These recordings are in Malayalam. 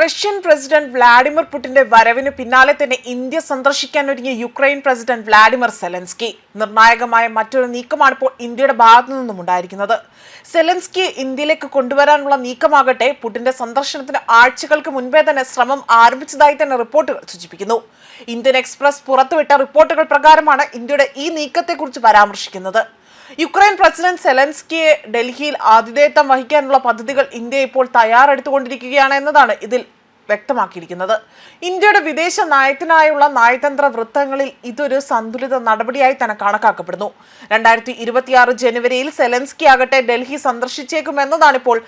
റഷ്യൻ പ്രസിഡന്റ് വ്ളാഡിമിർ പുടിന്റെ വരവിന് പിന്നാലെ തന്നെ ഇന്ത്യ സന്ദർശിക്കാൻ ഒരുങ്ങിയ യുക്രൈൻ പ്രസിഡന്റ് വ്ളാഡിമിർ സെലൻസ്കി. നിർണായകമായ മറ്റൊരു നീക്കമാണ് ഇപ്പോൾ ഇന്ത്യയുടെ ഭാഗത്തു നിന്നും ഉണ്ടായിരിക്കുന്നത്. സെലൻസ്കി ഇന്ത്യയിലേക്ക് കൊണ്ടുവരാനുള്ള നീക്കമാകട്ടെ പുടിന്റെ സന്ദർശനത്തിന് ആഴ്ചകൾക്ക് മുൻപേ തന്നെ ശ്രമം ആരംഭിച്ചതായി തന്നെ റിപ്പോർട്ടുകൾ സൂചിപ്പിക്കുന്നു. ഇന്ത്യൻ എക്സ്പ്രസ് പുറത്തുവിട്ട റിപ്പോർട്ടുകൾ പ്രകാരമാണ് ഇന്ത്യയുടെ ഈ നീക്കത്തെക്കുറിച്ച് പരാമർശിക്കുന്നത്. യുക്രൈൻ പ്രസിഡന്റ് സെലൻസ്കിയെ ഡൽഹിയിൽ ആതിഥേയത്വം വഹിക്കാനുള്ള പദ്ധതികൾ ഇന്ത്യ ഇപ്പോൾ തയ്യാറെടുത്തുകൊണ്ടിരിക്കുകയാണ് എന്നതാണ് ഇതിൽ വ്യക്തമാക്കിയിരിക്കുന്നത്. ഇന്ത്യയുടെ വിദേശ നയത്തിനായുള്ള നയതന്ത്ര വൃത്തങ്ങളിൽ ഇതൊരു സന്തുലിത നടപടിയായി തന്നെ കണക്കാക്കപ്പെടുന്നു. രണ്ടായിരത്തി ഇരുപത്തിയാറ് ജനുവരിയിൽ സെലൻസ്കി ആകട്ടെ ഡൽഹി സന്ദർശിച്ചേക്കുമെന്നതാണ് ഇപ്പോൾ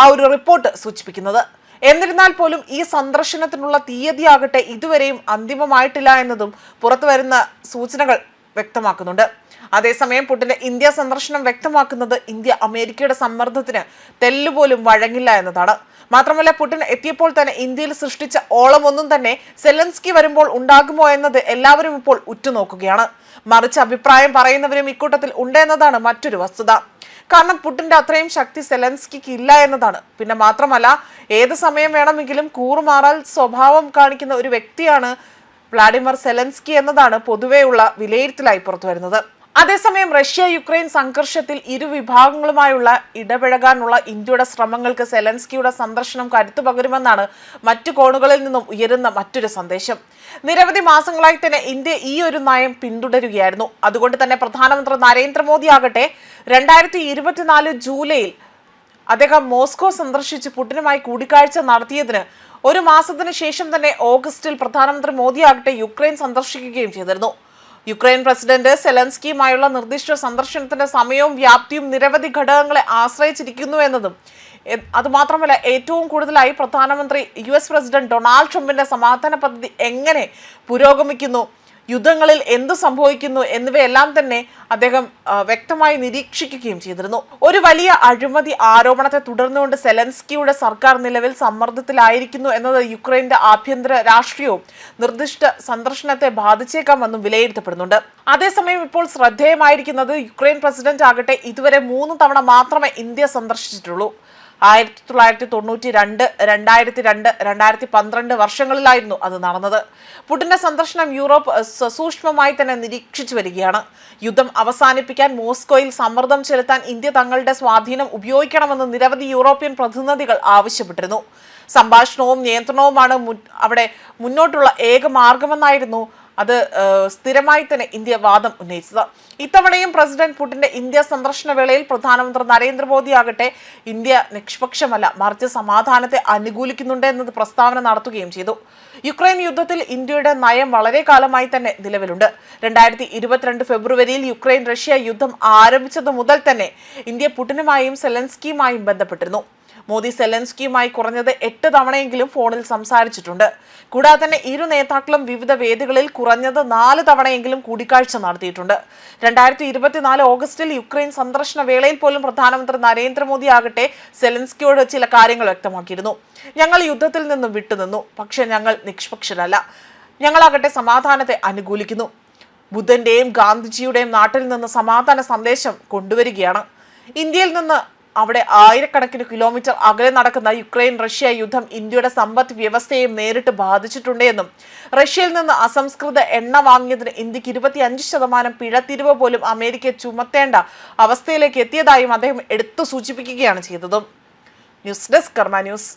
ആ ഒരു റിപ്പോർട്ട് സൂചിപ്പിക്കുന്നത്. എന്നിരുന്നാൽ പോലും ഈ സന്ദർശനത്തിനുള്ള തീയതിയാകട്ടെ ഇതുവരെയും അന്തിമമായിട്ടില്ല എന്നതും പുറത്തുവരുന്ന സൂചനകൾ വ്യക്തമാക്കുന്നുണ്ട്. അതേസമയം പുടിന്റെ ഇന്ത്യ സന്ദർശനം വ്യക്തമാക്കുന്നത് ഇന്ത്യ അമേരിക്കയുടെ സമ്മർദ്ദത്തിന് തെല്ലുപോലും വഴങ്ങില്ല എന്നതാണ്. മാത്രമല്ല പുടിൻ എത്തിയപ്പോൾ തന്നെ ഇന്ത്യയിൽ സൃഷ്ടിച്ച ഓളമൊന്നും തന്നെ സെലൻസ്കി വരുമ്പോൾ ഉണ്ടാകുമോ എന്നത് എല്ലാവരും ഇപ്പോൾ ഉറ്റുനോക്കുകയാണ്. മറിച്ച് അഭിപ്രായം പറയുന്നവരും ഇക്കൂട്ടത്തിൽ ഉണ്ട് എന്നതാണ് മറ്റൊരു വസ്തുത. കാരണം പുടിന്റെ അത്രയും ശക്തി സെലൻസ്കിക്ക് ഇല്ല എന്നതാണ്. പിന്നെ മാത്രമല്ല ഏത് സമയം വേണമെങ്കിലും കൂറുമാറാൽ സ്വഭാവം കാണിക്കുന്ന ഒരു വ്യക്തിയാണ് വ്ളാഡിമിർ സെലൻസ്കി എന്നതാണ് പൊതുവെയുള്ള വിലയിരുത്തലായി പുറത്തുവരുന്നത്. അതേസമയം റഷ്യ യുക്രൈൻ സംഘർഷത്തിൽ ഇരു വിഭാഗങ്ങളുമായുള്ള ഇടപഴകാനുള്ള ഇന്ത്യയുടെ ശ്രമങ്ങൾക്ക് സെലൻസ്കിയുടെ സന്ദർശനം കരുത്തു പകരുമെന്നാണ് മറ്റു കോണുകളിൽ നിന്നും ഉയരുന്ന മറ്റൊരു സന്ദേശം. നിരവധി മാസങ്ങളായി തന്നെ ഇന്ത്യ ഈ ഒരു നയം പിന്തുടരുകയായിരുന്നു. അതുകൊണ്ട് തന്നെ പ്രധാനമന്ത്രി നരേന്ദ്രമോദി ആകട്ടെ രണ്ടായിരത്തി ഇരുപത്തിനാല് ജൂലൈയിൽ അദ്ദേഹം മോസ്കോ സന്ദർശിച്ച് പുടിനുമായി കൂടിക്കാഴ്ച നടത്തിയതിന് ഒരു മാസത്തിന് ശേഷം തന്നെ ഓഗസ്റ്റിൽ പ്രധാനമന്ത്രി മോദിയാകട്ടെ യുക്രൈൻ സന്ദർശിക്കുകയും ചെയ്തിരുന്നു. യുക്രൈൻ പ്രസിഡന്റ് സെലൻസ്കിയുമായുള്ള നിർദ്ദിഷ്ട സന്ദർശനത്തിന്റെ സമയവും വ്യാപ്തിയും നിരവധി ഘടകങ്ങളെ ആശ്രയിച്ചിരിക്കുന്നു എന്നതും അതുമാത്രമല്ല ഏറ്റവും കൂടുതലായി പ്രധാനമന്ത്രി യു എസ് പ്രസിഡന്റ് ഡൊണാൾഡ് ട്രംപിന്റെ സമാധാന പദ്ധതി എങ്ങനെ പുരോഗമിക്കുന്നു യുദ്ധങ്ങളിൽ എന്ത് സംഭവിക്കുന്നു എന്നിവയെല്ലാം തന്നെ അദ്ദേഹം വ്യക്തമായി നിരീക്ഷിക്കുകയും ചെയ്തിരുന്നു. ഒരു വലിയ അഴിമതി ആരോപണത്തെ തുടർന്നുകൊണ്ട് സെലൻസ്കിയുടെ സർക്കാർ നിലവിൽ സമ്മർദ്ദത്തിലായിരിക്കുന്നു എന്നത് യുക്രൈന്റെ ആഭ്യന്തര രാഷ്ട്രീയവും നിർദ്ദിഷ്ട സന്ദർശനത്തെ ബാധിച്ചേക്കാമെന്നും വിലയിരുത്തപ്പെടുന്നുണ്ട്. അതേസമയം ഇപ്പോൾ ശ്രദ്ധേയമായിരിക്കുന്നത് യുക്രൈൻ പ്രസിഡന്റ് ആകട്ടെ ഇതുവരെ മൂന്ന് തവണ മാത്രമേ ഇന്ത്യ സന്ദർശിച്ചിട്ടുള്ളൂ. ആയിരത്തി തൊള്ളായിരത്തി തൊണ്ണൂറ്റി രണ്ട് രണ്ടായിരത്തി രണ്ട് രണ്ടായിരത്തി പന്ത്രണ്ട് വർഷങ്ങളിലായിരുന്നു അത് നടന്നത്. പുടിന്റെ സന്ദർശനം യൂറോപ്പ് സസൂക്ഷ്മമായി തന്നെ നിരീക്ഷിച്ചു വരികയാണ്. യുദ്ധം അവസാനിപ്പിക്കാൻ മോസ്കോയിൽ സമ്മർദ്ദം ചെലുത്താൻ ഇന്ത്യ തങ്ങളുടെ സ്വാധീനം ഉപയോഗിക്കണമെന്ന് നിരവധി യൂറോപ്യൻ പ്രതിനിധികൾ ആവശ്യപ്പെട്ടിരുന്നു. സംഭാഷണവും നിയന്ത്രണവുമാണ് അവിടെ മുന്നോട്ടുള്ള ഏക മാർഗമെന്നായിരുന്നു അത് സ്ഥിരമായി തന്നെ ഇന്ത്യ വാദം ഉന്നയിച്ചത്. ഇത്തവണയും പ്രസിഡന്റ് പുടിന്റെ ഇന്ത്യ സന്ദർശന വേളയിൽ പ്രധാനമന്ത്രി നരേന്ദ്രമോദി ആകട്ടെ ഇന്ത്യ നിഷ്പക്ഷമല്ല മറിച്ച് സമാധാനത്തെ അനുകൂലിക്കുന്നുണ്ട് എന്നത് പ്രസ്താവന നടത്തുകയും ചെയ്തു. യുക്രൈൻ യുദ്ധത്തിൽ ഇന്ത്യയുടെ നയം വളരെ കാലമായി തന്നെ നിലവിലുണ്ട്. രണ്ടായിരത്തി ഇരുപത്തിരണ്ട് ഫെബ്രുവരിയിൽ യുക്രൈൻ റഷ്യ യുദ്ധം ആരംഭിച്ചത് മുതൽ തന്നെ ഇന്ത്യ പുടിനുമായും സെലൻസ്കിയുമായും ബന്ധപ്പെട്ടിരുന്നു. മോദി സെലൻസ്കിയുമായി കുറഞ്ഞത് എട്ട് തവണയെങ്കിലും ഫോണിൽ സംസാരിച്ചിട്ടുണ്ട്. കൂടാതെ തന്നെ ഇരു നേതാക്കളും വിവിധ വേദികളിൽ കുറഞ്ഞത് നാല് തവണയെങ്കിലും കൂടിക്കാഴ്ച നടത്തിയിട്ടുണ്ട്. രണ്ടായിരത്തി ഇരുപത്തിനാല് ഓഗസ്റ്റിൽ യുക്രൈൻ സന്ദർശന വേളയിൽ പോലും പ്രധാനമന്ത്രി നരേന്ദ്രമോദി ആകട്ടെ സെലൻസ്കിയോട് ചില കാര്യങ്ങൾ വ്യക്തമാക്കിയിരുന്നു. ഞങ്ങൾ യുദ്ധത്തിൽ നിന്നും വിട്ടുനിന്നു. പക്ഷേ ഞങ്ങൾ നിഷ്പക്ഷരല്ല. ഞങ്ങളാകട്ടെ സമാധാനത്തെ അനുകൂലിക്കുന്നു. ബുദ്ധന്റെയും ഗാന്ധിജിയുടെയും നാട്ടിൽ നിന്ന് സമാധാന സന്ദേശം കൊണ്ടുവരികയാണ്. ഇന്ത്യയിൽ നിന്ന് അവിടെ ആയിരക്കണക്കിന് കിലോമീറ്റർ അകലെ നടക്കുന്ന യുക്രൈൻ റഷ്യ യുദ്ധം ഇന്ത്യയുടെ സമ്പദ് വ്യവസ്ഥയെയും നേരിട്ട് ബാധിച്ചിട്ടുണ്ട് എന്നും റഷ്യയിൽ നിന്ന് അസംസ്കൃത എണ്ണ വാങ്ങിയതിന് ഇന്ത്യയ്ക്ക് ഇരുപത്തിയഞ്ച് ശതമാനം പിഴത്തിരിവ് പോലും അമേരിക്ക ചുമത്തേണ്ട അവസ്ഥയിലേക്ക് എത്തിയതായും അദ്ദേഹം എടുത്തു സൂചിപ്പിക്കുകയാണ് ചെയ്തതും. News desk Karma news.